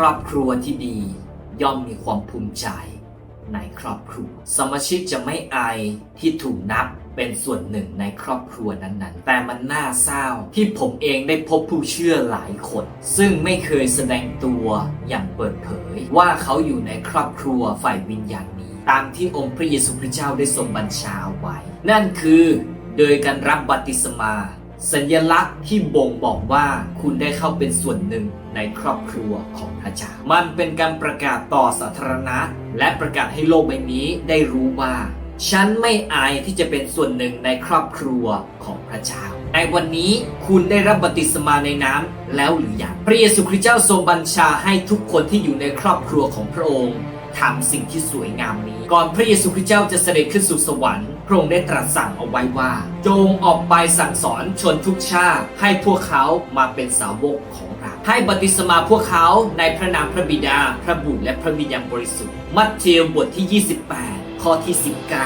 รอบครัวที่ดี ย่อมมีความภูมิใจ ในครอบครัว สมาชิกจะไม่อายที่ถูกนับเป็นส่วนหนึ่งในครอบครัวนั้นๆ แต่มันน่าเศร้าที่ผมเองได้พบผู้เชื่อหลายคน ซึ่งไม่เคยแสดงตัวอย่างเปิดเผย ว่าเขาอยู่ในครอบครัวฝ่ายวิญญาณนี้ ตามที่องค์พระเยซูคริสต์เจ้าได้ทรงบัญชาเอาไว้ นั่นคือ โดยการรับบัติศมา สัญลักษณ์ที่บ่งบอกว่าคุณได้เข้าเป็นส่วนหนึ่งในครอบครัวของพระเจ้า มันเป็นการประกาศต่อสาธารณะ และประกาศให้โลกใบนี้ได้รู้ว่า ฉันไม่อายที่จะเป็นส่วนหนึ่งในครอบครัวของพระเจ้า ในวันนี้คุณได้รับบัติศมาในน้ำแล้วหรือยัง พระเยซูคริสต์เจ้าทรงบัญชาให้ทุกคนที่อยู่ในครอบครัวของพระองค์ทำสิ่งที่สวยงามนี้ ก่อนพระเยซูคริสต์เจ้าจะเสด็จขึ้นสู่สวรรค์ ระองค์ได้ตรัสสั่งเอาไว้ว่า จงออกไปสั่งสอนชนทุกชาติ ให้พวกเขามาเป็นสาวกของเรา ให้บัติสมาพวกเขาในพระนามพระบิดา พระบุตรและพระวิญญาณบริสุทธิ์ มัทธิวบทที่ 28 ข้อที่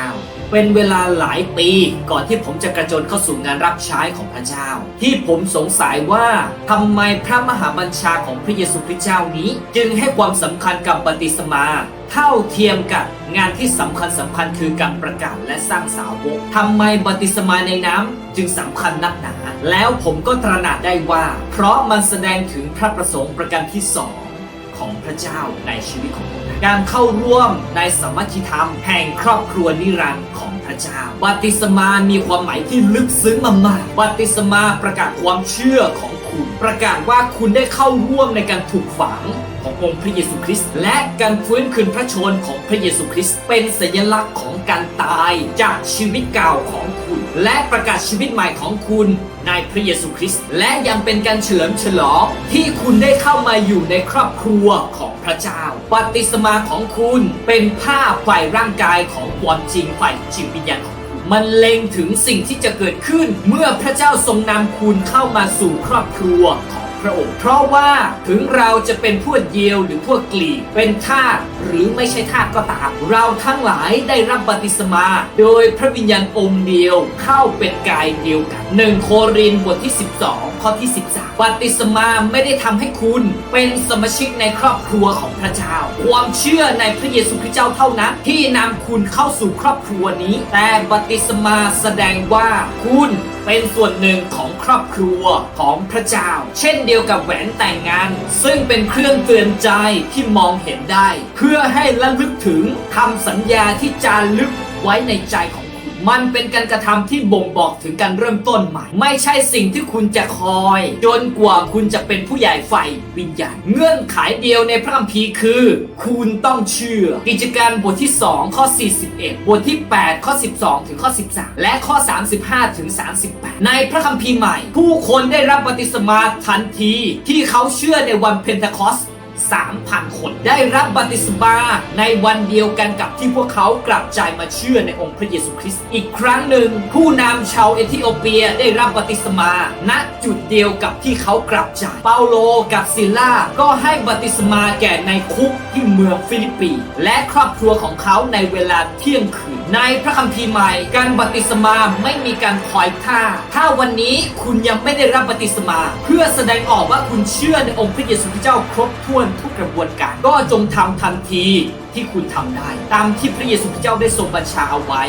19 เป็นเวลาหลายปีก่อนที่ผมจะกระโจนเข้าสู่งานรับใช้ของพระเจ้า ที่ผมสงสัยว่าทำไมพระมหาบัญชาของพระเยซูคริสต์เจ้านี้ จึงให้ความสำคัญกับบัพติศมา เท่าเทียมกับงานที่สำคัญสำคัญคือการประกาศและสร้างสาวกทำไมบัพติศมาในน้ำจึงสำคัญนักหนา แล้วผมก็ตระหนักได้ว่า เพราะมันแสดงถึงพระประสงค์ประการที่สองของพระเจ้าในชีวิตของผม การเข้าร่วมในสมัชิธรรม แห่งครอบครัวนิรันดร์ของพระเจ้า บัติสมามีความหมายที่ลึกซึ้งมากๆ บัติสมาประกาศความเชื่อของ คุณ ประกาศว่าคุณได้เข้าร่วมในการถูกฝังขององค์พระเยซูคริสต์และการฟื้นคืนพระชนของพระเยซูคริสต์เป็นสัญลักษณ์ของการตายจากชีวิตเก่าของคุณ และประกาศชีวิตใหม่ของคุณในพระเยซูคริสต์และยังเป็นการเฉลิมฉลองที่คุณได้เข้ามาอยู่ในครอบครัวของพระเจ้าบัพติศมาของคุณเป็นภาพฝ่ายร่างกายของความจริงฝ่ายจิตวิญญาณของคุณ มันเล็งถึงสิ่งที่จะเกิดขึ้นเมื่อพระเจ้าทรงนำคุณเข้ามาสู่ครอบครัวของ พระองค์ เพราะว่าถึงเราจะเป็นพวกเยียวหรือพวกกลีบเป็นทาสหรือไม่ใช่ทาสก็ตาม เราทั้งหลายได้รับบัติศมา โดยพระวิญญาณองค์เดียวเข้าเป็นกายเดียวกันหนึ่งโครินบทที่ 12 ข้อที่ 13 บัติศมาไม่ได้ทำให้คุณเป็นสมาชิกในครอบครัวของพระเจ้า ความเชื่อในพระเยซูคริสต์เจ้าเท่านั้น ที่นำคุณเข้าสู่ครอบครัวนี้ แต่บัติศมาแสดงว่าคุณเป็นส่วนหนึ่งของครอบครัวของพระเจ้า เช่นเดียวียวกับแหวนแต่งงาน ซึ่งเป็นเครื่องเตือนใจที่มองเห็นได้ เพื่อให้ระลึกถึงคำสัญญาที่จารึกไว้ในใจของ มันเป็นการกระทำที่บ่งบอกถึงการเริ่มต้นใหม่ ไม่ใช่สิ่งที่คุณจะคอย จนกว่าคุณจะเป็นผู้ใหญ่ฝ่ายวิญญาณ เงื่อนไขเดียวในพระคัมภีร์คือ คุณต้องเชื่อ กิจการบทที่ 2 ข้อ 41 บทที่ 8 ข้อ 12 ถึงข้อ 13 และข้อ 35 ถึง 38 ในพระคัมภีร์ใหม่ ผู้คนได้รับบัพติศมาทันทีที่เขาเชื่อในวันเพนทคอส 3,000 คนได้รับบัติศมาในวันเดียวกันกับที่พวกเขากลับใจมาเชื่อในองค์พระเยซูคริสต์อีกครั้งหนึ่ง ผู้นำชาวเอธิโอเปียได้รับบัติศมาณจุดเดียวกับที่เขากลับใจเปาโลกับซิลล่าก็ให้บัติศมาแก่ในคุกที่เมืองฟิลิปปี และครอบครัวของเขาในเวลาเที่ยงคืนในพระคัมภีร์ใหม่ การบัติสมาไม่มีการคอยท่า ถ้าวันนี้คุณยังไม่ได้รับบัติสมา เพื่อแสดงออกว่าคุณเชื่อในองค์พระเยซูคริสต์เจ้าครบถ้วนทุกกระบวนการ ก็จงทำทันทีที่คุณทำได้ ตามที่พระเยซูคริสต์เจ้าได้ทรงบัญชาเอาไว้